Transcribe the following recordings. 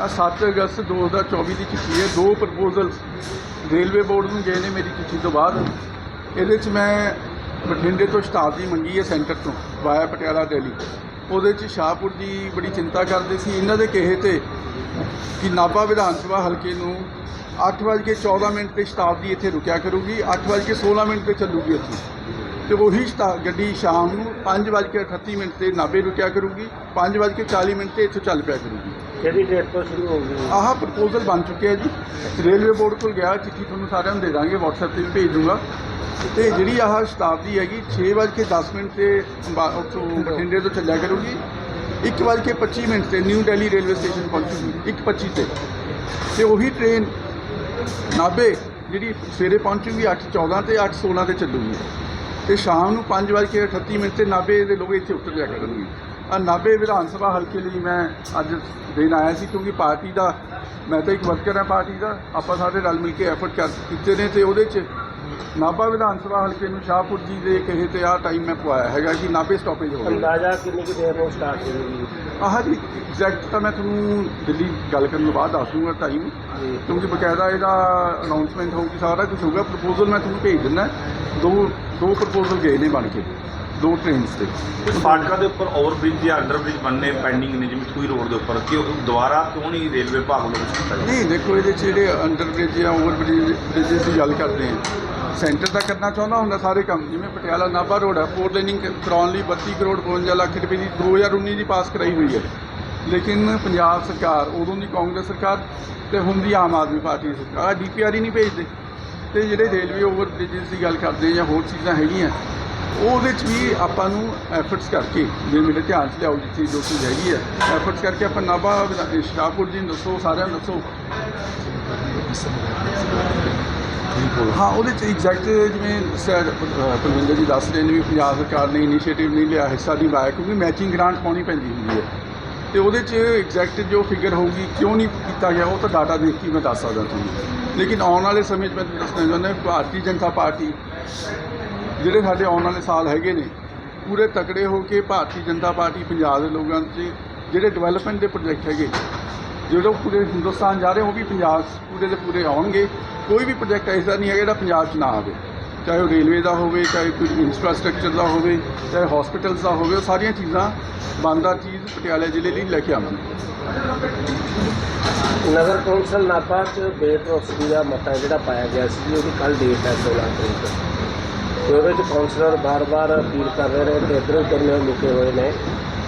ਆ 7 ਅਗਸਤ 2024 ਦੀ ਚਿੱਠੀ ਹੈ। ਦੋ ਪ੍ਰਪੋਜ਼ਲ ਰੇਲਵੇ ਬੋਰਡ ਨੂੰ ਗਏ ਨੇ ਮੇਰੀ ਚਿੱਠੀ ਤੋਂ ਬਾਅਦ। ਇਹਦੇ 'ਚ ਮੈਂ ਬਠਿੰਡੇ ਤੋਂ ਸ਼ਤਾਬਦੀ ਮੰਗੀ ਹੈ ਸੈਂਟਰ ਤੋਂ, ਵਾਇਆ ਪਟਿਆਲਾ, ਦਿੱਲੀ। ਉਹਦੇ 'ਚ ਸ਼ਾਹਪੁਰ ਜੀ ਬੜੀ ਚਿੰਤਾ ਕਰਦੇ ਸੀ। ਇਹਨਾਂ ਦੇ ਕਹੇ ਤੇ ਕਿ ਨਾਭਾ ਵਿਧਾਨ ਸਭਾ ਹਲਕੇ ਨੂੰ 8:14 ਮਿੰਟ ਤੇ ਸ਼ਤਾਬਦੀ ਇੱਥੇ ਰੁਕਿਆ ਕਰੂਗੀ। 8:16 ਮਿੰਟ ਤੇ ਚੱਲੂਗੀ ਇੱਥੇ। ਤੇ ਉਹੀ ਸ਼ਤਾ- ਗੱਡੀ ਸ਼ਾਮ ਨੂੰ 5:38 ਮਿੰਟ ਤੇ ਨਾਭੇ ਰੁਕਿਆ ਕਰੂਗੀ। 5:40 ਮਿੰਟ ਤੇ ਇੱਥੋਂ ਚੱਲ ਪਿਆ ਕਰੂਗੀ। ਕਿਹੜੀ ਡੇਟ ਤੋਂ ਸ਼ੁਰੂ ਹੋਊਗੀ ਆਹ ਪ੍ਰਪੋਜ਼ਲ ਬਣ ਚੁੱਕਿਆ ਜੀ। ਰੇਲਵੇ ਬੋਰਡ ਕੋਲ ਗਿਆ, ਚਿੱਠੀ ਤੁਹਾਨੂੰ ਸਾਰਿਆਂ ਨੂੰ ਦੇ ਦਾਂਗੇ, WhatsApp ਤੇ ਵੀ ਭੇਜ ਦੂੰਗਾ। ਤੇ ਜਿਹੜੀ ਆਹ ਸ਼ਤਾਬਦੀ ਹੈਗੀ 6:10 ਮਿੰਟ ਤੇ ਅੰਬਾ- ਉੱਥੋਂ ਬਠਿੰਡੇ ਤੋਂ ਚੱਲਿਆ ਕਰੂਗੀ। 1:25 ਮਿੰਟ ਤੇ ਨਿਊ ਦਿੱਲੀ ਰੇਲਵੇ ਸਟੇਸ਼ਨ ਪਹੁੰਚੂਗੀ 1:25 ਤੇ। ਤੇ ਉਹੀ ਟ੍ਰੇਨ ਨਾਭੇ, ਜਿਹੜੀ ਸਵੇਰੇ ਪਹੁੰਚੂਗੀ 8:14 ਤੇ 8:16 ਤੇ ਚੱਲੂਗੀ। ਤੇ ਸ਼ਾਮ ਨੂੰ 5:38 ਮਿੰਟ ਤੇ ਨਾਭੇ ਦੇ ਲੋਕ ਇੱਥੇ ਉਤਰ ਜਾ ਕਰਨਗੇ। ਨਾਭੇ ਵਿਧਾਨ ਸਭਾ ਹਲਕੇ ਲਈ ਮੈਂ ਅੱਜ ਦੇਣ ਆਇਆ ਸੀ ਕਿਉਂਕਿ ਪਾਰਟੀ ਦਾ ਮੈਂ ਤਾਂ ਇੱਕ ਵਰਕਰ ਹਾਂ ਪਾਰਟੀ ਦਾ ਆਪਾਂ ਸਾਰੇ ਰਲ ਮਿਲ ਕੇ ਐਫਰਟ ਕਰ ਕੀਤੇ ਨੇ ਤੇ ਉਹਦੇ 'ਚ ਨਾਭਾ ਵਿਧਾਨ ਸਭਾ ਹਲਕੇ ਨੂੰ ਸ਼ਾਹਪੁਰ ਜੀ ਦੇ ਕਹੇ ਤੇ ਆਹ ਟਾਈਮ ਮੈਂ ਪਵਾਇਆ ਹੈਗਾ ਕਿ ਨਾਭੇ ਸਟਾਪੇਜ ਹੋਵੇ ਅੰਦਾਜ਼ਾ ਕਿੰਨੀ ਕੁ ਦੇਰ ਨੂੰ ਸਟਾਰਟ ਹੋਊਗੀ ਆਹ ਜੀ ਐਗਜ਼ੈਕਟ ਤਾਂ ਮੈਂ ਤੁਹਾਨੂੰ ਦਿੱਲੀ ਗੱਲ ਕਰਨ ਤੋਂ ਬਾਅਦ ਦੱਸ ਦੂੰਗਾ ਟਾਈਮ ਕਿਉਂਕਿ ਬਕਾਇਦਾ ਇਹਦਾ ਅਨਾਉਂਸਮੈਂਟ ਹੋਊਗੀ ਸਾਰਾ ਕੁਝ ਹੋਊਗਾ ਪ੍ਰਪੋਜ਼ਲ ਮੈਂ ਤੁਹਾਨੂੰ ਭੇਜ ਦਿੰਦਾ। ਦੋ ਦੋ ਪ੍ਰਪੋਜ਼ਲ ਗਏ ਨੇ ਬਣ ਕੇ। ਦੋ ਟ੍ਰੇਨਸ ਤੇ। ਕੁਝ ਫਾਟਕਾਂ ਦੇ ਉੱਪਰ ਓਵਰਬ੍ਰਿਜ ਜਾਂ ਅੰਡਰਬ੍ਰਿਜ ਬਣਨੇ ਪੈਂਡਿੰਗ ਨੇ ਜਿਵੇਂ ਥੂਈ ਰੋਡ ਦੇ ਉੱਪਰ। ਕਿ ਉਹ ਦੁਬਾਰਾ ਕਿਉਂ ਨਹੀਂ ਰੇਲਵੇ ਵਿਭਾਗ ਵੱਲੋਂ ਕੀਤਾ ਨਹੀਂ ਦੇਖੋ ਇਹਦੇ 'ਚ ਜਿਹੜੇ ਅੰਡਰ ਬ੍ਰਿਜ ਜਾਂ ਓਵਰ ਬ੍ਰਿਜਸ ਦੀ ਗੱਲ ਕਰਦੇ ਹਾਂ। ਸੈਂਟਰ ਦਾ ਕਰਨਾ ਚਾਹੁੰਦਾ ਹੁੰਦਾ ਸਾਰੇ ਕੰਮ ਜਿਵੇਂ ਪਟਿਆਲਾ ਨਾਭਾ ਰੋਡ ਹੈ ਫੋਰ ਲੇਨਿੰਗ ਕਰਾਉਣ ਲਈ 32 ਕਰੋੜ 52 ਲੱਖ ਰੁਪਏ ਦੀ 2019 ਦੀ ਪਾਸ ਕਰਾਈ ਹੋਈ ਹੈ। ਲੇਕਿਨ ਪੰਜਾਬ ਸਰਕਾਰ ਉਦੋਂ ਦੀ ਕਾਂਗਰਸ ਸਰਕਾਰ ਤੇ ਹੁਣ ਦੀ ਆਮ ਆਦਮੀ ਪਾਰਟੀ ਦੀ ਸਰਕਾਰ ਡੀਪੀਆਰ ਹੀ ਨਹੀਂ ਭੇਜਦੇ। ਤੇ ਜਿਹੜੇ ਰੇਲਵੇ ਓਵਰ ਬ੍ਰਿਜਸ ਦੀ ਗੱਲ ਕਰਦੇ ਜਾਂ ਹੋਰ ਚੀਜ਼ਾਂ ਹੈਗੀਆਂ ਉਹਦੇ 'ਚ ਵੀ ਆਪਾਂ ਨੂੰ ਐਫਰਟਸ ਕਰਕੇ ਜੇ ਮੇਰੇ ਧਿਆਨ 'ਚ ਲਿਆਓ ਜਿੱਥੇ ਜੋ ਚੀਜ਼ ਹੈਗੀ ਹੈ ਐਫਰਟਸ ਕਰਕੇ ਆਪਾਂ ਨਾਭਾ ਵਿਧਾ- ਜੀ ਨੂੰ ਦੱਸੋ, ਸਾਰਿਆਂ ਨੂੰ ਦੱਸੋ। ਹਾਂ, ਉਹਦੇ 'ਚ ਐਗਜ਼ੈਕਟ ਜਿਵੇਂ ਪਰਵਿੰਦਰ ਜੀ ਦੱਸ ਰਹੇ ਨੇ ਵੀ ਪੰਜਾਬ ਸਰਕਾਰ ਨੇ ਇਨੀਸ਼ੀਏਟਿਵ ਨਹੀਂ ਲਿਆ, ਹਿੱਸਾ ਨਹੀਂ ਪਾਇਆ ਕਿਉਂਕਿ ਮੈਚਿੰਗ ਗ੍ਰਾਂਟ ਪਾਉਣੀ ਪੈਂਦੀ ਹੁੰਦੀ ਹੈ। ਤੇ ਉਹਦੇ 'ਚ ਐਗਜ਼ੈਕਟ ਜੋ ਫਿਗਰ ਹੋਊਗੀ, ਕਿਉਂ ਨਹੀਂ ਕੀਤਾ ਗਿਆ, ਉਹ ਤਾਂ ਡਾਟਾ ਦੇਖ ਕੇ ਮੈਂ ਦੱਸ ਸਕਦਾ ਤੁਹਾਨੂੰ। ਲੇਕਿਨ ਆਉਣ ਵਾਲੇ ਸਮੇਂ 'ਚ ਮੈਂ ਦੱਸਣਾ ਚਾਹੁੰਦਾ, ਭਾਰਤੀ ਜਨਤਾ ਪਾਰਟੀ ਜਿਹੜੇ ਸਾਡੇ ਆਉਣ ਵਾਲੇ ਸਾਲ ਹੈਗੇ ਨੇ, ਪੂਰੇ ਤਕੜੇ ਹੋ ਕੇ ਭਾਰਤੀ ਜਨਤਾ ਪਾਰਟੀ ਪੰਜਾਬ ਦੇ ਲੋਕਾਂ 'ਚ ਜਿਹੜੇ ਡਿਵੈਲਪਮੈਂਟ ਦੇ ਪ੍ਰੋਜੈਕਟ ਹੈਗੇ, ਜਿਹੜੇ ਪੂਰੇ ਹਿੰਦੁਸਤਾਨ ਜਾ ਰਹੇ, ਉਹ ਵੀ ਪੰਜਾਬ ਪੂਰੇ ਦੇ ਪੂਰੇ ਆਉਣਗੇ। ਕੋਈ ਵੀ ਪ੍ਰੋਜੈਕਟ ਐਸਾ ਨਹੀਂ ਹੈ ਜਿਹੜਾ ਪੰਜਾਬ 'ਚ ਨਾ ਆਵੇ। ਚਾਹੇ ਉਹ ਰੇਲਵੇ ਦਾ ਹੋਵੇ, ਚਾਹੇ ਕੋਈ ਇਨਫਰਾਸਟ੍ਰਕਚਰ ਦਾ ਹੋਵੇ, ਚਾਹੇ ਹਸਪੀਟਲਸ ਦਾ ਹੋਵੇ, ਉਹ ਸਾਰੀਆਂ ਚੀਜ਼ਾਂ ਬਣਦਾ ਚੀਜ਼ ਪਟਿਆਲਾ ਜ਼ਿਲ੍ਹੇ ਲਈ ਲੈ ਕੇ ਆਵਾਂਗੇ। ਨਗਰ ਕੌਂਸਲ ਨਾਭਾ ਚ ਬੇਭਰੋਸਗੀ ਦਾ ਮਤਾ ਜਿਹੜਾ ਪਾਇਆ ਗਿਆ ਸੀ ਉਹਦੀ ਕੱਲ ਡੇਟ ਹੈ 16 ਤਰੀਕ। ਤੇ ਉਹਦੇ ਚ ਕੌਂਸਲਰ ਬਾਰ-ਬਾਰ ਅਪੀਲ ਕਰ ਰਹੇ ਨੇ ਕਿ ਇੱਧਰ ਉੱਧਰ ਲੁਕੇ ਹੋਏ ਨੇ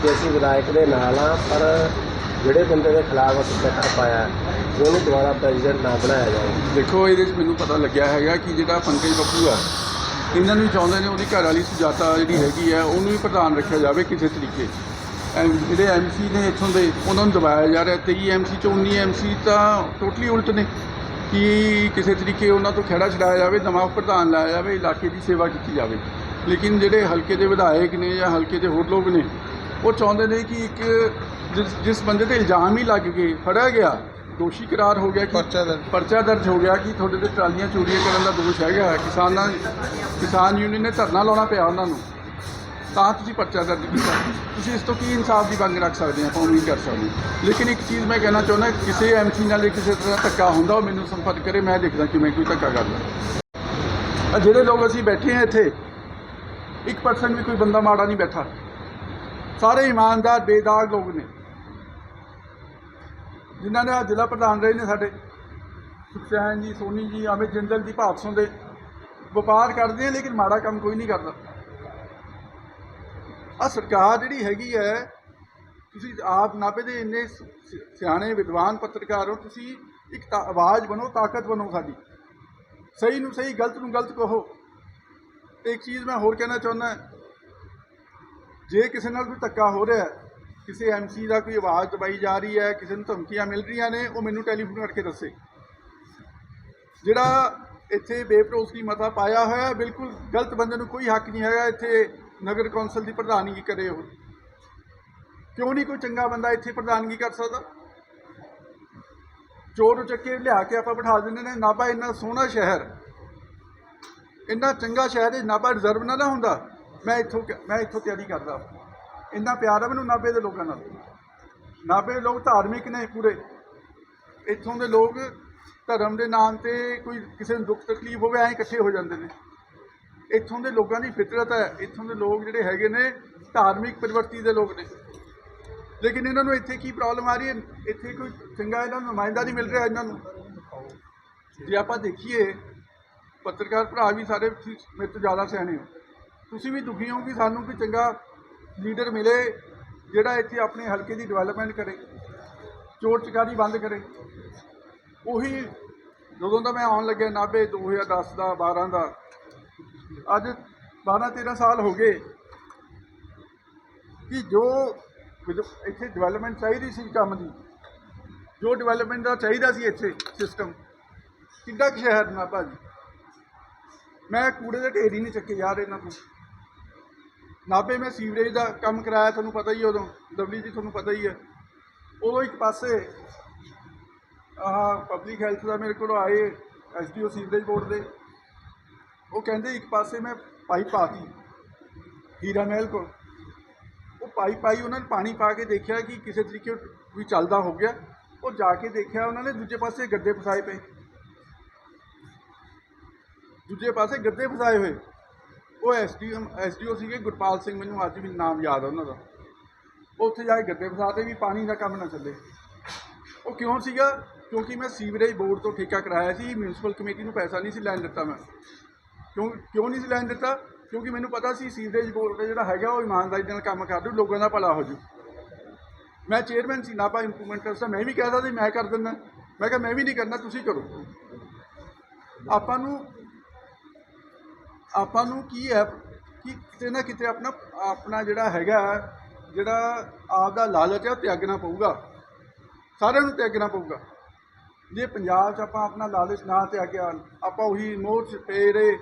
ਕਿ ਅਸੀਂ ਵਿਧਾਇਕ ਦੇ ਨਾਲ ਆ ਪਰ ਜਿਹੜੇ ਬੰਦੇ ਦੇ ਖਿਲਾਫ ਅਸੀਂ ਪੱਤਰ ਪਾਇਆ ਉਹਨੂੰ ਦੁਬਾਰਾ ਪ੍ਰੈਜ਼ੀਡੈਂਟ ਨਾ ਬਣਾਇਆ ਜਾਵੇ। ਦੇਖੋ, ਇਹਦੇ 'ਚ ਮੈਨੂੰ ਪਤਾ ਲੱਗਿਆ ਹੈਗਾ ਕਿ ਜਿਹੜਾ ਪੰਕਜ ਬੱਪੂ ਆ ਇਹਨਾਂ ਨੂੰ ਵੀ ਚਾਹੁੰਦੇ ਨੇ ਉਹਦੀ ਘਰ ਵਾਲੀ ਸੁਜਾਤਾ ਜਿਹੜੀ ਹੈਗੀ ਆ, ਉਹਨੂੰ ਵੀ ਪ੍ਰਧਾਨ ਰੱਖਿਆ ਜਾਵੇ ਕਿਸੇ ਤਰੀਕੇ। ਐਮ, ਜਿਹੜੇ ਐਮਸੀ ਨੇ ਇੱਥੋਂ ਦੇ, ਉਹਨਾਂ ਨੂੰ ਦਬਾਇਆ ਜਾ ਰਿਹਾ 23 ਐਮਸੀ ਚੋਂ 19 ਐਮਸੀ ਤਾਂ ਟੋਟਲੀ ਉਲਟ ਨੇ। ਕਿ ਕਿਸੇ ਤਰੀਕੇ ਉਹਨਾਂ ਤੋਂ ਖਹਿੜਾ ਛਡਾਇਆ ਜਾਵੇ ਨਵਾਂ ਪ੍ਰਧਾਨ ਲਾਇਆ ਜਾਵੇ ਇਲਾਕੇ ਦੀ ਸੇਵਾ ਕੀਤੀ ਜਾਵੇ। ਲੇਕਿਨ ਜਿਹੜੇ ਹਲਕੇ ਦੇ ਵਿਧਾਇਕ ਨੇ ਜਾਂ ਹਲਕੇ ਦੇ ਹੋਰ ਲੋਕ ਨੇ ਉਹ ਚਾਹੁੰਦੇ ਨੇ ਕਿ ਇੱਕ ਜਿਸ ਜਿਸ ਬੰਦੇ ਤੇ ਇਲਜ਼ਾਮ ਹੀ ਲੱਗ ਗਏ ਫੜਿਆ ਗਿਆ ਦੋਸ਼ੀ ਕਰਾਰ ਹੋ ਗਿਆ ਕਿ ਪਰਚਾ ਦਰਜ। ਪਰਚਾ ਦਰਜ ਹੋ ਗਿਆ ਕਿ ਤੁਹਾਡੇ ਤੇ ਟਰਾਲੀਆਂ ਚੋਰੀਆਂ ਕਰਨ ਦਾ ਦੋਸ਼ ਹੈਗਾ। ਕਿਸਾਨਾਂ ਕਿਸਾਨ ਯੂਨੀਅਨ ਨੇ ਧਰਨਾ ਲਾਉਣਾ ਪਿਆ ਉਹਨਾਂ ਨੂੰ। ਤਾਂ ਤੁਸੀਂ ਪਰਚਾ ਦਰਜ ਕੀਤਾ। ਤੁਸੀਂ ਇਸ ਤੋਂ ਕੀ ਇਨਸਾਫ ਦੀ ਮੰਗ ਰੱਖ ਸਕਦੇ ਆ ਆਪਾਂ ਉਮੀਦ ਕਰ ਸਕਦੇ ਹਾਂ। ਲੇਕਿਨ ਇੱਕ ਚੀਜ਼ ਮੈਂ ਕਹਿਣਾ ਚਾਹੁੰਦਾ, ਕਿਸੇ ਐਮਸੀ ਨਾਲ ਕਿਸੇ ਤਰ੍ਹਾਂ ਧੱਕਾ ਹੁੰਦਾ, ਉਹ ਮੈਨੂੰ ਸੰਪਰਕ ਕਰੇ, ਮੈਂ ਦੇਖਦਾ ਕਿ ਮੈਂ ਕੋਈ ਧੱਕਾ ਕਰਦਾ। ਆ ਜਿਹੜੇ ਲੋਕ ਅਸੀਂ ਬੈਠੇ ਆ ਇੱਥੇ 1% ਵੀ ਕੋਈ ਬੰਦਾ ਮਾੜਾ ਨਹੀਂ ਬੈਠਾ। ਸਾਰੇ ਇਮਾਨਦਾਰ, ਬੇਦਾਗ ਲੋਕ ਨੇ। ਜਿਨ੍ਹਾਂ ਨੇ ਜ਼ਿਲ੍ਹਾ ਪ੍ਰਧਾਨ ਰਹੇ ਨੇ ਸਾਡੇ। ਸੁਖਸੈਨ ਜੀ, ਸੋਨੀ ਜੀ, ਅਮਿਤ ਜਿੰਦਲ ਜੀ ਭਾਦਸੋਂ ਦੇ ਵਪਾਰ ਕਰਦੇ ਆ, ਲੇਕਿਨ ਮਾੜਾ ਕੰਮ ਕੋਈ ਨਹੀਂ ਕਰਦਾ। ਆ ਸਰਕਾਰ ਜਿਹੜੀ ਹੈਗੀ ਹੈ, ਤੁਸੀਂ ਆਪ ਨਾਭੇ ਦੇ ਇੰਨੇ ਸਿਆਣੇ ਵਿਦਵਾਨ ਪੱਤਰਕਾਰ ਹੋ, ਤੁਸੀਂ ਇੱਕ ਆਵਾਜ਼ ਬਣੋ, ਤਾਕਤ ਬਣੋ ਸਾਡੀ। ਸਹੀ ਨੂੰ ਸਹੀ, ਗਲਤ ਨੂੰ ਗਲਤ ਕਹੋ। ਤੇ ਇੱਕ ਚੀਜ਼ ਮੈਂ ਹੋਰ ਕਹਿਣਾ ਚਾਹੁੰਦਾ ਜੇ ਕਿਸੇ ਨਾਲ ਕੋਈ ਧੱਕਾ ਹੋ ਰਿਹਾ ਹੈ, ਕਿਸੇ ਐਮਸੀ ਦਾ ਕੋਈ ਆਵਾਜ਼ ਦਬਾਈ ਜਾ ਰਹੀ ਹੈ, ਕਿਸੇ ਨੂੰ ਧਮਕੀਆਂ ਮਿਲ ਰਹੀਆਂ ਨੇ, ਉਹ ਮੈਨੂੰ ਟੈਲੀਫੋਨ ਕਰਕੇ ਦੱਸੇ। ਜਿਹੜਾ ਇੱਥੇ ਬੇਭਰੋਸਗੀ ਮਤਾ ਪਾਇਆ ਹੋਇਆ, ਬਿਲਕੁਲ ਗਲਤ ਬੰਦੇ ਨੂੰ ਕੋਈ ਹੱਕ ਨਹੀਂ ਹੈਗਾ ਇੱਥੇ ਨਗਰ ਕੌਂਸਲ ਦੀ ਪ੍ਰਧਾਨਗੀ ਕਰੇ ਉਹ। ਕਿਉਂ ਨਹੀਂ ਕੋਈ ਚੰਗਾ ਬੰਦਾ ਇੱਥੇ ਪ੍ਰਧਾਨਗੀ ਕਰ ਸਕਦਾ? ਚੋਰ ਚੱਕੇ ਲਿਆ ਕੇ ਆਪਾਂ ਬਿਠਾ ਦਿੰਦੇ ਨੇ, ਨਾਭਾ ਇੰਨਾ ਸੋਹਣਾ ਸ਼ਹਿਰ, ਇੰਨਾ ਚੰਗਾ ਸ਼ਹਿਰ ਹੈ, ਨਾਭਾ ਰਿਜ਼ਰਵ ਨਾ ਨਾ ਹੁੰਦਾ। ਮੈਂ ਇੱਥੋਂ ਕ- ਮੈਂ ਇੱਥੋਂ ਤਿਆਰੀ ਕਰਦਾ। ਇੰਨਾ ਪਿਆਰ ਹੈ ਮੈਨੂੰ ਨਾਭੇ ਦੇ ਲੋਕਾਂ ਨਾਲ। ਨਾਭੇ ਦੇ ਲੋਕ ਧਾਰਮਿਕ ਨੇ ਪੂਰੇ। ਇੱਥੋਂ ਦੇ ਲੋਕ ਧਰਮ ਦੇ ਨਾਮ ਤੇ ਕੋਈ ਕਿਸੇ ਨੂੰ ਦੁੱਖ ਤਕਲੀਫ ਹੋਵੇ, ਐਂ ਇਕੱਠੇ ਹੋ ਜਾਂਦੇ ਨੇ। ਇੱਥੋਂ ਦੇ ਲੋਕਾਂ ਦੀ ਫਿਤਰਤ ਹੈ, ਇੱਥੋਂ ਦੇ ਲੋਕ ਜਿਹੜੇ ਹੈਗੇ ਨੇ, ਧਾਰਮਿਕ ਪ੍ਰਵਰਤੀ ਦੇ ਲੋਕ ਨੇ। ਲੇਕਿਨ ਇਹਨਾਂ ਨੂੰ ਇੱਥੇ ਕੀ ਪ੍ਰੋਬਲਮ ਆ ਰਹੀ ਹੈ? ਇੱਥੇ ਕੋਈ ਚੰਗਾ ਇਹਨਾਂ ਨੂੰ ਨੁਮਾਇੰਦਾ ਨਹੀਂ ਮਿਲ ਰਿਹਾ ਇਹਨਾਂ ਨੂੰ। ਜੇ ਆਪਾਂ ਦੇਖੀਏ, ਪੱਤਰਕਾਰ ਭਰਾ ਵੀ ਸਾਰੇ ਮੇਰੇ ਤੋਂ ਜ਼ਿਆਦਾ ਸਿਆਣੇ ਹੋ। ਤੁਸੀਂ ਵੀ ਦੁਖੀ ਹੋ ਕਿ ਸਾਨੂੰ ਕੋਈ ਚੰਗਾ ਲੀਡਰ ਮਿਲੇ, ਜਿਹੜਾ ਇੱਥੇ ਆਪਣੇ ਹਲਕੇ ਦੀ ਡਿਵੈਲਪਮੈਂਟ ਕਰੇ, ਚੋਰ ਚਕਾਰੀ ਬੰਦ ਕਰੇ। ਉਹੀ ਜਦੋਂ ਦਾ ਮੈਂ ਆਉਣ ਲੱਗਿਆ, ਨਾਭੇ 2010 ਦਾ 12 ਦਾ ਅੱਜ 12 13 ਸਾਲ ਹੋ ਗਏ ਕਿ ਜੋ ਇੱਥੇ ਡਿਵੈਲਪਮੈਂਟ ਚਾਹੀਦੀ ਸੀ ਕੰਮ ਦੀ, ਜੋ ਡਿਵੈਲਪਮੈਂਟ ਦਾ ਚਾਹੀਦਾ ਸੀ ਇੱਥੇ ਸਿਸਟਮ ਕਿੱਡਾ ਕੁ ਸ਼ਹਿਰ ਨਾ ਭਾਜੀ। ਮੈਂ ਕੂੜੇ ਦੇ ਢੇਰ ਹੀ ਨਹੀਂ ਚੱਕੇ ਯਾਰ ਇਹਨਾਂ ਤੋਂ। ਨਾਭੇ ਮੈਂ ਸੀਵਰੇਜ ਦਾ ਕੰਮ ਕਰਾਇਆ, ਤੁਹਾਨੂੰ ਪਤਾ ਹੀ ਉਦੋਂ ਲਵਲੀ ਜੀ ਤੁਹਾਨੂੰ ਪਤਾ ਹੀ ਹੈ। ਉਦੋਂ ਇੱਕ ਪਾਸੇ ਆਹ ਪਬਲਿਕ ਹੈਲਥ ਦਾ ਮੇਰੇ ਕੋਲ ਆਏ ਐਸਡੀਓ ਸੀਵਰੇਜ ਬੋਰਡ ਦੇ। ਉਹ ਕਹਿੰਦੇ ਇੱਕ ਪਾਸੇ ਮੈਂ ਪਾਈਪ ਪਾਤੀ, ਹੀਰਾ ਮਹਿਲ ਕੋਲ ਉਹ ਪਾਈਪ ਪਾਈ ਉਹਨਾਂ ਨੇ ਪਾਣੀ ਪਾ ਕੇ ਦੇਖਿਆ ਕਿ ਕਿਸੇ ਤਰੀਕੇ ਵੀ ਚੱਲਦਾ ਹੋ ਗਿਆ। ਉਹ ਜਾ ਕੇ ਦੇਖਿਆ, ਉਹਨਾਂ ਨੇ ਦੂਜੇ ਪਾਸੇ ਗੱਦੇ ਫਸਾਏ ਪਏ। ਦੂਜੇ ਪਾਸੇ ਗੱਦੇ ਫਸਾਏ ਹੋਏ। ਉਹ ਐਸਡੀਓ ਐਸਡੀਓ ਸੀਗੇ, ਗੁਰਪਾਲ ਸਿੰਘ ਮੈਨੂੰ ਅੱਜ ਵੀ ਨਾਮ ਯਾਦ ਆ ਉਹਨਾਂ ਦਾ। ਉਹ ਉੱਥੇ ਜਾ ਕੇ ਗੱਦੇ ਫਸਾਤੇ ਵੀ ਪਾਣੀ ਦਾ ਕੰਮ ਨਾ ਚੱਲੇ। ਉਹ ਕਿਉਂ ਸੀਗਾ? ਕਿਉਂਕਿ ਮੈਂ ਸੀਵਰੇਜ ਬੋਰਡ ਤੋਂ ਠੇਕਾ ਕਰਾਇਆ ਸੀ ਮਿਊਨਿਸਪਲ ਕਮੇਟੀ ਨੂੰ ਪੈਸਾ ਨਹੀਂ ਸੀ ਲੈਣ ਦਿੱਤਾ ਮੈਂ। ਕਿਉਂ ਕਿਉਂ ਨਹੀਂ ਸੀ ਲੈਣ ਦਿੱਤਾ? ਕਿਉਂਕਿ ਮੈਨੂੰ ਪਤਾ ਸੀ ਸੀਵਰੇਜ ਬੋਰਡ ਦਾ ਜਿਹੜਾ ਹੈਗਾ ਉਹ ਇਮਾਨਦਾਰੀ ਨਾਲ ਕੰਮ ਕਰ ਦੂ ਲੋਕਾਂ ਦਾ ਭਲਾ ਹੋ ਜੂ। ਮੈਂ ਚੇਅਰਮੈਨ ਸੀ ਨਾਪਾ ਇੰਪਰੂਵਮੈਂਟ ਟਰਸਟ ਮੈਂ ਵੀ ਕਹਿਦਾ ਸੀ, ਮੈਂ ਕਰ ਦਿੰਦਾ। ਮੈਂ ਕਿਹਾ, ਮੈਂ ਵੀ ਨਹੀਂ ਕਰਨਾ, ਤੁਸੀਂ ਕਰੋ। ਆਪਾਂ ਨੂੰ ਆਪਾਂ ਨੂੰ ਕੀ ਹੈ, ਕਿ ਕਿਤੇ ਨਾ ਕਿਤੇ ਆਪਣਾ ਆਪਣਾ ਜਿਹੜਾ ਹੈਗਾ, ਜਿਹੜਾ ਆਪ ਦਾ ਲਾਲਚ ਹੈ ਉਹ ਤਿਆਗਣਾ ਪਊਗਾ। ਸਾਰਿਆਂ ਨੂੰ ਤਿਆਗਣਾ ਪਊਗਾ। ਜੇ ਪੰਜਾਬ 'ਚ ਆਪਾਂ ਆਪਣਾ ਲਾਲਚ ਨਾ ਤਿਆਗਿਆ ਆਪਾਂ ਉਹੀ ਮੋਹ 'ਚ ਪਏ ਰਹੇ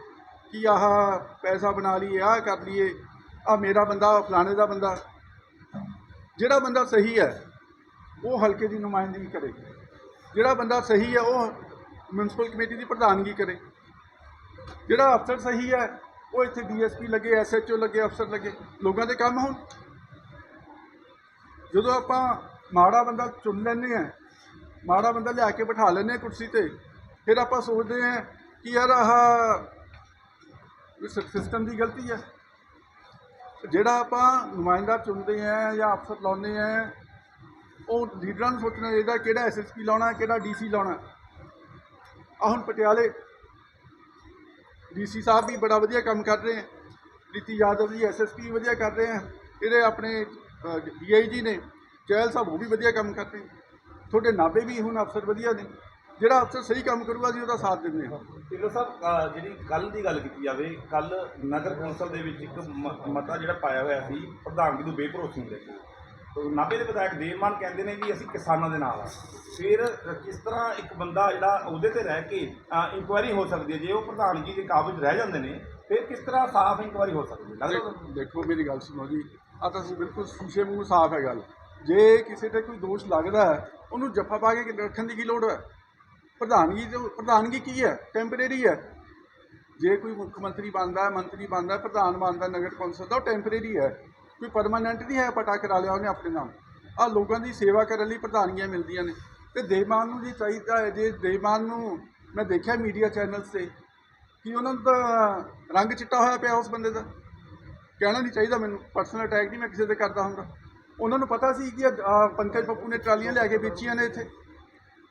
ਕਿ ਆਹ ਪੈਸਾ ਬਣਾ ਲਈਏ, ਆਹ ਕਰ ਲਈਏ ਆ ਮੇਰਾ ਬੰਦਾ, ਆਹ ਫਲਾਣੇ ਦਾ ਬੰਦਾ। ਜਿਹੜਾ ਬੰਦਾ ਸਹੀ ਹੈ, ਉਹ ਹਲਕੇ ਦੀ ਨੁਮਾਇੰਦਗੀ ਕਰੇ। ਜਿਹੜਾ ਬੰਦਾ ਸਹੀ ਹੈ, ਉਹ ਮਿਊਨਿਸਪਲ ਕਮੇਟੀ ਦੀ ਪ੍ਰਧਾਨਗੀ ਕਰੇ। ਜਿਹੜਾ ਅਫਸਰ ਸਹੀ ਹੈ, ਉਹ ਇੱਥੇ ਡੀਐਸਪੀ ਲੱਗੇ ਐਸਐਚਓ ਲੱਗੇ, ਅਫਸਰ ਲੱਗੇ, ਲੋਕਾਂ ਦੇ ਕੰਮ ਹੋਣ। ਜਦੋਂ ਆਪਾਂ ਮਾੜਾ ਬੰਦਾ ਚੁਣ ਲੈਂਦੇ ਆ ਮਾੜਾ ਬੰਦਾ ਲਿਆ ਕੇ ਬਿਠਾ ਲੈਂਦੇ ਹਾਂ ਕੁਰਸੀ ਤੇ, ਫਿਰ ਆਪਾਂ ਸੋਚਦੇ ਹਾਂ ਕਿ ਯਾਰ ਆਹ ਸਿਸਟਮ ਦੀ ਗਲਤੀ ਹੈ। ਜਿਹੜਾ ਆਪਾਂ ਨੁਮਾਇੰਦਾ ਚੁਣਦੇ ਆ ਜਾਂ ਅਫਸਰ ਲਾਉਂਦੇ ਆ ਉਹ ਲੀਡਰਾਂ ਨੂੰ ਸੋਚਣਾ ਚਾਹੀਦਾ ਕਿਹੜਾ ਐਸਐਸਪੀ ਲਾਉਣਾ, ਕਿਹੜਾ ਡੀਸੀ ਲਾਉਣਾ। ਆ ਹੁਣ ਪਟਿਆਲੇ ਡੀਸੀ ਸਾਹਿਬ ਵੀ ਬੜਾ ਵਧੀਆ ਕੰਮ ਕਰ ਰਹੇ ਹੈ ਰੀਤੀ ਯਾਦਵ ਜੀ ਐਸਐਸਪੀ ਵਧੀਆ ਕਰ ਰਹੇ ਹੈ ਇਹਦੇ ਆਪਣੇ ਡੀਆਈਜੀ ਨੇ ਚੈਲ ਸਾਹਿਬ ਉਹ ਵੀ ਵਧੀਆ ਕੰਮ ਕਰ ਰਹੇ ਤੁਹਾਡੇ ਨਾਭੇ ਵੀ ਹੁਣ ਅਫਸਰ ਵਧੀਆ ਨੇ। ਜਿਹੜਾ ਅਫਸਰ ਸਹੀ ਕੰਮ ਕਰੂਗਾ ਜੀ ਉਹਦਾ ਸਾਥ ਦਿੰਦੇ ਹਾਂ। ਢਿੱਲੋਂ ਸਾਹਿਬ ਅਹ ਜਿਹੜੀ ਕੱਲ ਦੀ ਗੱਲ ਕੀਤੀ ਜਾਵੇ ਕੱਲ ਨਗਰ ਕੌਂਸਲ ਦੇ ਵਿੱਚ ਇੱਕ ਮ- ਮਤਾ ਜਿਹੜਾ ਪਾਇਆ ਹੋਇਆ ਸੀ ਪ੍ਰਧਾਨਗੀ ਨੂੰ ਬੇਭਰੋਸੇ ਨੂੰ ਲੈ ਕੇ। ਤੋ ਨਾਭੇ ਦੇ ਵਿਧਾਇਕ ਦੇਵਮਾਨ ਕਹਿੰਦੇ ਨੇ ਵੀ ਅਸੀਂ ਕਿਸਾਨਾਂ ਦੇ ਨਾਲ ਆ। ਫਿਰ ਕਿਸ ਤਰ੍ਹਾਂ ਇੱਕ ਬੰਦਾ ਜਿਹੜਾ ਉਹਦੇ ਤੇ ਰਹਿ ਕੇ ਇਨਕੁਆਇਰੀ ਹੋ ਸਕਦੀ ਹੈ? ਜੇ ਉਹ ਪ੍ਰਧਾਨਗੀ ਦੇ ਕਾਬਜ ਰਹਿ ਜਾਂਦੇ ਨੇ ਫਿਰ ਕਿਸ ਤਰ੍ਹਾਂ ਸਾਫ਼ ਇਨਕੁਆਇਰੀ ਹੋ ਸਕਦੀ ਹੈ? ਲੱਗਦਾ ਦੇਖ- ਦੇਖੋ ਮੇਰੀ ਗੱਲ ਸੁਣੋ ਜੀ। ਆ ਤਾਂ ਅਸੀਂ ਬਿਲਕੁਲ ਸ਼ੀਸ਼ੇ ਮੂੰਹ ਸਾਫ਼ ਹੈ ਗੱਲ। ਜੇ ਕਿਸੇ ਤੇ ਕੋਈ ਦੋਸ਼ ਲੱਗਦਾ ਹੈ ਉਹਨੂੰ ਜੱਫਾ ਪਾ ਕੇ ਰੱਖਣ ਦੀ ਕੀ ਲੋੜ ਹੈ? ਪ੍ਰਧਾਨਗੀ ਜੋ ਪ੍ਰਧਾਨਗੀ ਕੀ ਹੈ? ਟੈਂਪਰੇਰੀ ਹੈ। ਜੇ ਕੋਈ ਮੁੱਖ ਮੰਤਰੀ ਬਣਦਾ ਮੰਤਰੀ ਬਣਦਾ ਪ੍ਰਧਾਨ ਬਣਦਾ ਨਗਰ ਕੌਂਸਲ ਦਾ, ਉਹ ਟੈਂਪਰੇਰੀ ਹੈ। ਕੋਈ ਪਰਮਾਨੈਂਟ ਨਹੀਂ ਹੈ ਪਟਾ ਕਰਾ ਲਿਆ ਉਹਨੇ ਆਪਣੇ ਨਾਮ। ਆ ਲੋਕਾਂ ਦੀ ਸੇਵਾ ਕਰਨ ਲਈ ਪ੍ਰਧਾਨੀਆਂ ਮਿਲਦੀਆਂ ਨੇ। ਤੇ ਦੇਵਮਾਨ ਨੂੰ ਜੀ ਚਾਹੀਦਾ ਹੈ, ਜੇ ਦੇਵਮਾਨ ਨੂੰ ਮੈਂ ਦੇਖਿਆ ਮੀਡੀਆ ਚੈਨਲਸ ਤੇ, ਕਿ ਉਹਨਾਂ ਨੂੰ ਤਾਂ ਰੰਗ ਚਿੱਟਾ ਹੋਇਆ ਪਿਆ ਉਸ ਬੰਦੇ ਦਾ। ਕਹਿਣਾ ਨਹੀਂ ਚਾਹੀਦਾ ਮੈਨੂੰ ਪਰਸਨਲ ਅਟੈਕ ਨਹੀਂ ਮੈਂ ਕਿਸੇ ਤੇ ਕਰਦਾ ਹੁੰਦਾ। ਉਹਨਾਂ ਨੂੰ ਪਤਾ ਸੀ ਕਿ ਪੰਕਜ ਪੱਪੂ ਨੇ ਟਰਾਲੀਆਂ ਲੈ ਕੇ ਵੇਚੀਆਂ ਨੇ ਇੱਥੇ।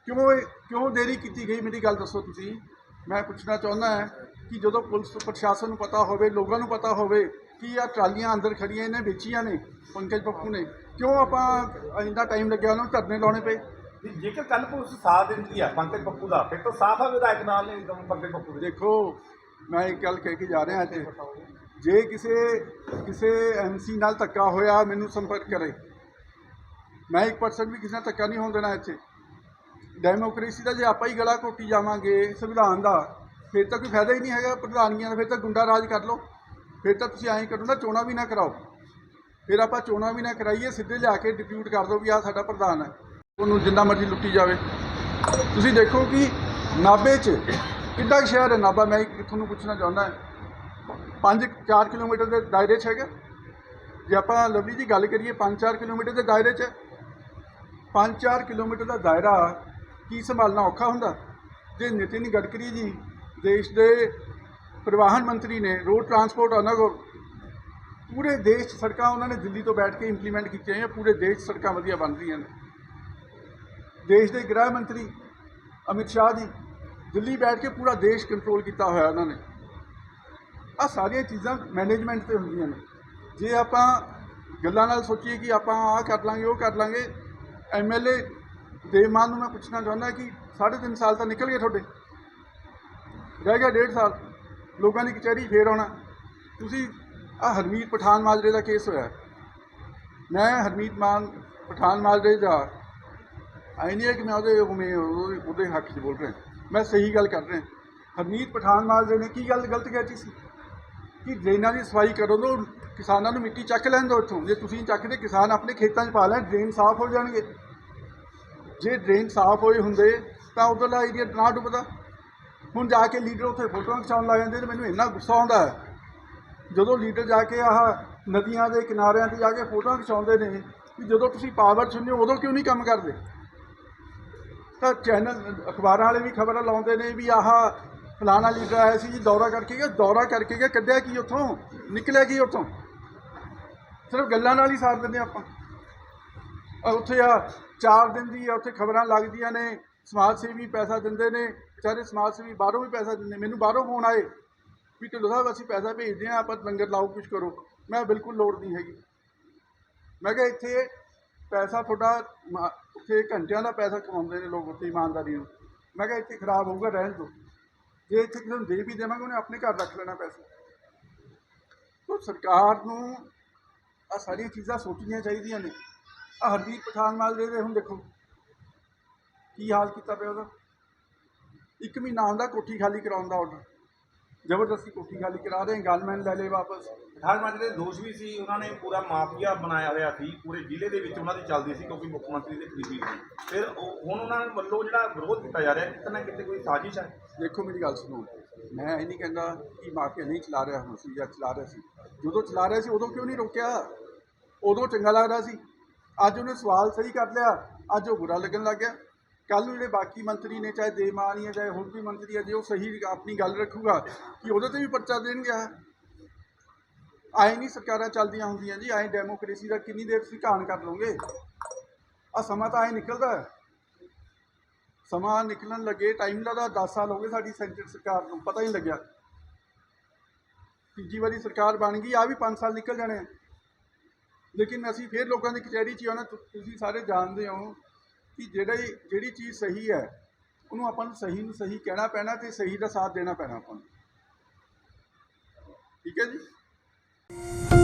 ਕਿਉਂ ਕਿਉਂ ਦੇਰੀ ਕੀਤੀ ਗਈ? ਮੇਰੀ ਗੱਲ ਦੱਸੋ ਤੁਸੀਂ। ਮੈਂ ਪੁੱਛਣਾ ਚਾਹੁੰਦਾ ਹਾਂ ਕਿ ਜਦੋਂ ਪੁਲਿਸ ਪ੍ਰਸ਼ਾਸਨ ਨੂੰ ਪਤਾ ਹੋਵੇ ਲੋਕਾਂ ਨੂੰ ਪਤਾ ਹੋਵੇ ਕਿ ਆ ਟਰਾਲੀਆਂ ਅੰਦਰ ਖੜੀਆਂ ਇਹਨੇ ਵੇਚੀਆਂ ਨੇ ਪੰਕਜ ਪੱਪੂ ਨੇ ਕਿਉਂ ਆਪਾਂ ਇੰਨਾ ਟਾਈਮ ਲੱਗਿਆ ਉਹਨਾਂ ਨੂੰ ਧਰਨੇ ਲਾਉਣੇ ਪਏ? ਜੇਕਰ ਕੱਲ ਪੁਲਿਸ ਸਾਥ ਦਿੰਦੀ ਆ ਪੰਕਜ ਪੱਪੂ ਦਾ ਫਿਰ ਤਾਂ ਸਾਫ਼ ਆ ਵਿਧਾਇਕ ਨਾਲ ਨੇ ਇੱਕਦਮ ਪੰਕਜ ਪੱਪੂ ਦੇ। ਦੇਖੋ ਮੈਂ ਇੱਕ ਗੱਲ ਕਹਿ ਕੇ ਜਾ ਰਿਹਾ ਇੱਥੇ। ਜੇ ਕਿਸੇ ਕਿਸੇ ਐਮਸੀ ਨਾਲ ਧੱਕਾ ਹੋਇਆ ਮੈਨੂੰ ਸੰਪਰਕ ਕਰੇ। ਮੈਂ ਇੱਕ ਪਰਸਨ ਵੀ ਕਿਸੇ ਨਾਲ ਧੱਕਾ ਨਹੀਂ ਹੋਣ ਦੇਣਾ ਇੱਥੇ। ਡੈਮੋਕ੍ਰੇਸੀ ਦਾ ਜੇ ਆਪਾਂ ਹੀ ਗਲਾ ਘੋਟੀ ਜਾਵਾਂਗੇ ਸੰਵਿਧਾਨ ਦਾ, ਫਿਰ ਤਾਂ ਕੋਈ ਫਾਇਦਾ ਹੀ ਨਹੀਂ ਹੈਗਾ ਪ੍ਰਧਾਨੀਆਂ ਦਾ, ਫਿਰ ਤਾਂ ਗੁੰਡਾ ਰਾਜ ਕਰ ਲਓ। ਫਿਰ ਤਾਂ ਤੁਸੀਂ ਐਂ ਕਰੋ ਨਾ, ਚੋਣਾਂ ਵੀ ਨਾ ਕਰਾਓ। ਫਿਰ ਆਪਾਂ ਚੋਣਾਂ ਵੀ ਨਾ ਕਰਾਈਏ, ਸਿੱਧੇ ਲਿਆ ਕੇ ਡਿਪਿਊਟ ਕਰ ਦਿਓ ਵੀ ਆਹ ਸਾਡਾ ਪ੍ਰਧਾਨ ਹੈ। ਉਹਨੂੰ ਜਿੰਨਾ ਮਰਜ਼ੀ ਲੁੱਟੀ ਜਾਵੇ। ਤੁਸੀਂ ਦੇਖੋ ਕਿ ਨਾਭੇ 'ਚ ਕਿੱਡਾ ਕੁ ਸ਼ਹਿਰ ਹੈ ਨਾਭਾ? ਮੈਂ ਤੁਹਾਨੂੰ ਪੁੱਛਣਾ ਚਾਹੁੰਦਾ ਪੰਜ 4 ਕਿਲੋਮੀਟਰ ਦੇ ਦਾਇਰੇ 'ਚ ਹੈਗਾ? ਜੇ ਆਪਾਂ ਲਵਲੀ ਜੀ ਗੱਲ ਕਰੀਏ 5-4 ਕਿਲੋਮੀਟਰ ਦੇ ਦਾਇਰੇ 'ਚ? 5-4 ਕਿਲੋਮੀਟਰ ਦਾ ਦਾਇਰਾ ਕੀ ਸੰਭਾਲਣਾ ਔਖਾ ਹੁੰਦਾ? ਜੇ ਨਿਤਿਨ ਗਡਕਰੀ ਜੀ ਦੇਸ਼ ਦੇ ਪਰਿਵਾਹਨ ਮੰਤਰੀ ਨੇ ਰੋਡ ਟਰਾਂਸਪੋਰਟ ਉਹਨਾਂ ਕੋਲ, ਪੂਰੇ ਦੇਸ਼ 'ਚ ਸੜਕਾਂ ਉਹਨਾਂ ਨੇ ਦਿੱਲੀ ਤੋਂ ਬੈਠ ਕੇ ਇੰਪਲੀਮੈਂਟ ਕੀਤੀਆਂ ਹੈ ਪੂਰੇ ਦੇਸ਼ 'ਚ ਸੜਕਾਂ ਵਧੀਆ ਬਣ ਰਹੀਆਂ ਨੇ। ਦੇਸ਼ ਦੇ ਗ੍ਰਹਿ ਮੰਤਰੀ ਅਮਿਤ ਸ਼ਾਹ ਜੀ, ਦਿੱਲੀ ਬੈਠ ਕੇ ਪੂਰਾ ਦੇਸ਼ ਕੰਟਰੋਲ ਕੀਤਾ ਹੋਇਆ ਉਹਨਾਂ ਨੇ। ਆ ਸਾਰੀਆਂ ਚੀਜ਼ਾਂ ਮੈਨੇਜਮੈਂਟ ਤੇ ਹੁੰਦੀਆਂ ਨੇ। ਜੇ ਆਪਾਂ ਗੱਲਾਂ ਨਾਲ ਸੋਚੀਏ ਕਿ ਆਪਾਂ ਆਹ ਕਰ ਲਾਂਗੇ, ਉਹ ਕਰ ਲਾਂਗੇ ਐਮਐਲਏ ਦੇਵਮਾਨ ਨੂੰ ਮੈਂ ਪੁੱਛਣਾ ਚਾਹੁੰਦਾ ਕਿ ਸਾਢੇ ਤਿੰਨ ਸਾਲ ਤਾਂ ਨਿਕਲ ਗਏ ਤੁਹਾਡੇ। ਰਹਿ ਗਿਆ ਡੇਢ ਸਾਲ। ਲੋਕਾਂ ਦੀ ਕਚਹਿਰੀ ਫੇਰ ਆਉਣਾ। ਤੁਸੀਂ ਆ ਹਰਮੀਤ ਪਠਾਨ ਮਾਜਰੇ ਦਾ ਕੇਸ ਹੋਇਆ। ਮੈਂ ਹਰਮੀਤ ਮਾਨ ਪਠਾਨ ਮਾਜਰੇ ਦਾ ਆਈ ਨਹੀਂ ਹੈ ਕਿ ਮੈਂ ਉਹਦੇ ਉਵੇਂ ਉਹਦੇ ਹੱਕ 'ਚ ਬੋਲ ਰਿਹਾ। ਮੈਂ ਸਹੀ ਗੱਲ ਕਰ ਰਿਹਾ। ਹਰਮੀਤ ਪਠਾਨ ਮਾਜਰੇ ਨੇ ਕੀ ਗੱਲ ਗਲਤ ਕਹਿਤੀ ਸੀ? ਕਿ ਡਰੇਨਾਂ ਦੀ ਸਫ਼ਾਈ ਕਰੋ ਦੋ ਕਿਸਾਨਾਂ ਨੂੰ ਮਿੱਟੀ ਚੱਕ ਲੈਣ ਦਿਓ ਇੱਥੋਂ। ਜੇ ਤੁਸੀਂ ਚੱਕਦੇ, ਕਿਸਾਨ ਆਪਣੇ ਖੇਤਾਂ 'ਚ ਪਾ ਲੈਣ, ਡਰੇਨ ਸਾਫ਼ ਹੋ ਜਾਣਗੇ। ਜੇ ਡਰੇਨ ਸਾਫ਼ ਹੋਏ ਹੁੰਦੇ, ਤਾਂ ਉਧਰਲਾ ਏਰੀਆ ਨਾ ਡੁੱਬਦਾ। ਹੁਣ ਜਾ ਕੇ ਲੀਡਰ ਉੱਥੇ ਫੋਟੋਆਂ ਖਿਚਾਉਣ ਲੱਗ ਜਾਂਦੇ ਤੇ ਮੈਨੂੰ ਇੰਨਾ ਗੁੱਸਾ ਆਉਂਦਾ ਹੈ। ਜਦੋਂ ਲੀਡਰ ਜਾ ਕੇ ਆਹ ਨਦੀਆਂ ਦੇ ਕਿਨਾਰਿਆਂ ਤੇ ਜਾ ਕੇ ਫੋਟੋਆਂ ਖਿਚਾਉਂਦੇ ਨੇ ਕਿ ਜਦੋਂ ਤੁਸੀਂ ਪਾਵਰ ਚੁਣਦੇ ਉਦੋਂ ਕਿਉਂ ਨਹੀਂ ਕੰਮ ਕਰਦੇ? ਤਾਂ ਚੈਨਲ, ਅਖਬਾਰਾਂ ਵਾਲੇ ਵੀ ਖਬਰਾਂ ਲਾਉਂਦੇ ਨੇ ਵੀ ਆਹ ਫਲਾਣਾ ਲੀਡਰ ਆਇਆ ਸੀ ਜੀ, ਦੌਰਾ ਕਰਕੇ ਗਿਆ, ਦੌਰਾ ਕਰਕੇ ਗਿਆ, ਕੱਢਿਆ ਕੀ ਉੱਥੋਂ? ਨਿਕਲਿਆ ਕੀ ਉੱਥੋਂ? ਸਿਰਫ ਗੱਲਾਂ ਨਾਲ ਹੀ ਸਾਰ ਦਿੰਦੇ ਆਪਾਂ। ਉੱਥੇ ਆ ਚਾਰ ਦਿਨ ਦੀ ਆ ਉੱਥੇ ਖਬਰਾਂ ਲੱਗਦੀਆਂ ਨੇ, ਸਮਾਜ ਸੇਵੀ ਪੈਸਾ ਦਿੰਦੇ ਨੇ, ਵਿਚਾਰੇ ਸਮਾਜ ਸੇਵੀ ਬਾਹਰੋਂ ਵੀ ਪੈਸਾ ਦਿੰਦੇ ਮੈਨੂੰ ਬਾਹਰੋਂ ਫੋਨ ਆਏ ਵੀ ਢਿੱਲੋਂ ਸਾਹਿਬ ਅਸੀਂ ਪੈਸਾ ਭੇਜਦੇ ਹਾਂ, ਆਪਾਂ ਲੰਗਰ ਲਾਓ ਕੁਝ ਕਰੋ। ਮੈਂ ਬਿਲਕੁਲ ਲੋੜ ਨਹੀਂ ਹੈਗੀ। ਮੈਂ ਕਿਹਾ ਇੱਥੇ ਪੈਸਾ ਤੁਹਾਡਾ ਮਾ- ਉੱਥੇ ਘੰਟਿਆਂ ਦਾ ਪੈਸਾ ਕਮਾਉਂਦੇ ਨੇ ਲੋਕ ਉੱਥੇ ਇਮਾਨਦਾਰੀ ਨੂੰ ਮੈਂ ਕਿਹਾ ਇੱਥੇ ਖਰਾਬ ਹੋਊਗਾ, ਰਹਿਣ ਦਿਓ। ਜੇ ਇੱਥੇ ਕਿਸੇ ਨੂੰ ਦੇ ਵੀ ਦੇਵਾਂਗੇ, ਉਹਨੇ ਆਪਣੇ ਘਰ ਰੱਖ ਲੈਣਾ ਪੈਸਾ। ਤਾਂ ਸਰਕਾਰ ਨੂੰ ਆ ਸਾਰੀਆਂ ਚੀਜ਼ਾਂ ਸੋਚਣੀਆਂ ਚਾਹੀਦੀਆਂ ਨੇ। ਹਰਦੀਪ ਪਠਾਨ ਮਾਜਰੇ ਦੇ ਹੁਣ ਦੇਖੋ ਕੀ ਹਾਲ ਕੀਤਾ ਪਿਆ ਉਹਦਾ? ਇੱਕ ਮਹੀਨਾ ਹੁੰਦਾ ਕੋਠੀ ਖਾਲੀ ਕਰਾਉਣ ਦਾ ਆਰਡਰ ਜ਼ਬਰਦਸਤੀ ਕੋਠੀ ਖਾਲੀ ਕਰਾ ਰਹੇ ਗਨਮੈਨ ਲੈ ਲਏ ਵਾਪਸ। ਪਠਾਨ ਮਾਜਰੇ ਦੇ ਦੋਸ਼ ਵੀ ਸੀ ਉਹਨਾਂ ਨੇ ਪੂਰਾ ਮਾਫੀਆ ਬਣਾਇਆ ਹੋਇਆ ਸੀ। ਪੂਰੇ ਜ਼ਿਲ੍ਹੇ ਦੇ ਵਿੱਚ ਉਹਨਾਂ ਦੀ ਚੱਲਦੀ ਸੀ ਕਿਉਂਕਿ ਮੁੱਖ ਮੰਤਰੀ ਦੇ ਕਰੀਬੀ ਸੀ ਫਿਰ ਹੁਣ ਉਹਨਾਂ ਵੱਲੋਂ ਜਿਹੜਾ ਵਿਰੋਧ ਕੀਤਾ ਜਾ ਰਿਹਾ ਕਿਤੇ ਨਾ ਕਿਤੇ ਕੋਈ ਸਾਜ਼ਿਸ਼ ਹੈ? ਦੇਖੋ ਮੇਰੀ ਗੱਲ ਸੁਣੋ ਮੈਂ ਇਹ ਨਹੀਂ ਕਹਿੰਦਾ ਕਿ ਮਾਫੀਆ ਨਹੀਂ ਚਲਾ ਰਿਹਾ ਹੁਣ ਸੀ ਜਾਂ ਚਲਾ ਰਿਹਾ ਸੀ। ਜਦੋਂ ਚਲਾ ਰਿਹਾ ਸੀ ਉਦੋਂ ਕਿਉਂ ਨਹੀਂ ਰੋਕਿਆ? ਉਦੋਂ ਚੰਗਾ ਲੱਗਦਾ ਸੀ। ਅੱਜ ਉਹਨੇ ਸਵਾਲ ਸਹੀ ਕਰ ਲਿਆ, ਅੱਜ ਉਹ ਬੁਰਾ ਲੱਗਣ ਲੱਗ ਗਿਆ। ਕੱਲ ਨੂੰ ਜਿਹੜੇ ਬਾਕੀ ਮੰਤਰੀ ਨੇ, ਚਾਹੇ ਦੇਮਾਨ ਜਾਂ ਚਾਹੇ ਹੋਰ ਵੀ ਮੰਤਰੀ ਹੈ, ਜੇ ਉਹ ਸਹੀ ਆਪਣੀ ਗੱਲ ਰੱਖੂਗਾ ਕਿ ਉਹਦੇ ਤੇ ਵੀ ਪਰਚਾ ਦੇਣਗੇ ਆਹ। ਆਏ ਨਹੀਂ ਸਰਕਾਰਾਂ ਚੱਲਦੀਆਂ ਹੁੰਦੀਆਂ ਜੀ, ਆਏ ਡੈਮੋਕ੍ਰੇਸੀ ਦਾ ਕਿੰਨੀ ਦੇਰ ਤੁਸੀਂ ਘਾਣ ਕਰ ਲਓਗੇ? ਆ ਸਮਾਂ ਤਾਂ ਆਏ ਨਿਕਲਦਾ ਸਮਾਂ ਨਿਕਲਣ ਲੱਗੇ ਟਾਈਮ ਲੱਗਦਾ 10 ਸਾਲ ਹੋ ਗਏ ਸਾਡੀ ਸੈਂਟਰ ਸਰਕਾਰ ਨੂੰ, ਪਤਾ ਹੀ ਨਹੀਂ ਲੱਗਿਆ। ਤੀਜੀ ਵਾਰੀ ਸਰਕਾਰ ਬਣ ਗਈ ਆ ਵੀ 5 ਸਾਲ ਨਿਕਲ ਜਾਣੇ ਲੇਕਿਨ ਅਸੀਂ ਫੇਰ ਲੋਕਾਂ ਦੀ ਕਚਹਿਰੀ 'ਚ ਹੀ ਆਉਣਾ ਤੁਸੀਂ ਸਾਰੇ ਜਾਣਦੇ ਹੋ ਕਿ ਜਿਹੜਾ ਜਿਹੜੀ ਚੀਜ਼ ਸਹੀ ਹੈ, ਉਹਨੂੰ ਆਪਾਂ ਨੂੰ ਸਹੀ ਨੂੰ ਸਹੀ ਕਹਿਣਾ ਪੈਣਾ ਤੇ ਸਹੀ ਦਾ ਸਾਥ ਦੇਣਾ ਪੈਣਾ ਆਪਾਂ ਨੂੰ। ਠੀਕ ਹੈ ਜੀ?